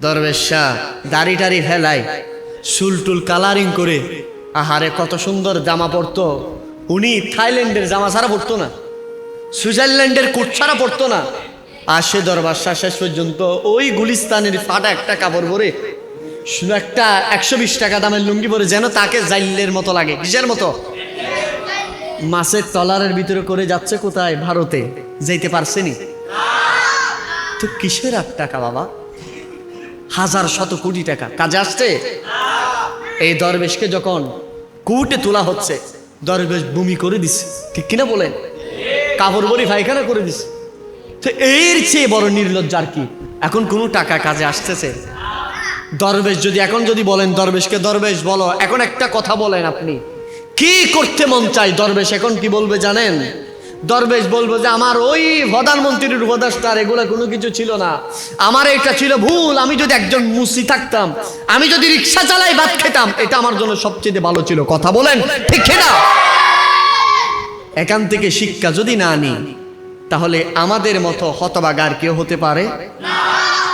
দরবেশ শাহ, দাড়ি টাড়ি ফেলায় চুল টুল কালারিং করে। আহারে, কত সুন্দর জামা পরতো। উনি থাইল্যান্ডের জামা ছাড়া পরতো না। সুইজারল্যান্ডের কোট ছাড়া পরতো না। আর সে দরবার শাহ শেষ পর্যন্ত ওই গুলিস্তানের ফাটা একটা কাপড় পরে একটা একশো বিশ টাকা দামের লুঙ্গি পরে যেন তাকে জাইলের মতো লাগে। কিসের মতো? মাছের তলারের ভিতরে করে যাচ্ছে কোথায়? ভারতে। যাইতে পারছেনি তো কিসের আট টাকা বাবা? হাজার শত কোটি টাকা। কাজে আসছে? এই দরবেশকে যখন কুটে তোলা হচ্ছে, দরবেশ বমি করে দিছে। ঠিক কিনা বলেন? কাপড় বড়ি পায়খানা করে দিছে। তো এর চেয়ে বড় নির্লজ্জ আর কি? এখন কোনো টাকা কাজে আসতেছে? দরবেশ যদি এখন যদি বলেন, দরবেশকে দরবেশ বলো। এখন একটা কথা বলেন আপনি। কি করতে মন চাই দরবেশ এখন কি বলবে জানেন? দরবেশ বলব যে আমার ওই প্রধানমন্ত্রীর উপদেষ্টার এগুলো কোনো কিছু ছিল না। আমার এটা ছিল ভুল, আমি যদি একজন মুসি থাকতাম, আমি যদি রিক্সা চালাই ভাত খেতাম, এটা আমার জন্য সবচেয়ে ভালো ছিল। কথা বলেন, ঠিক না এখান থেকে শিক্ষা যদি না নিই তাহলে আমাদের মতো হতবাগার কেউ হতে পারে?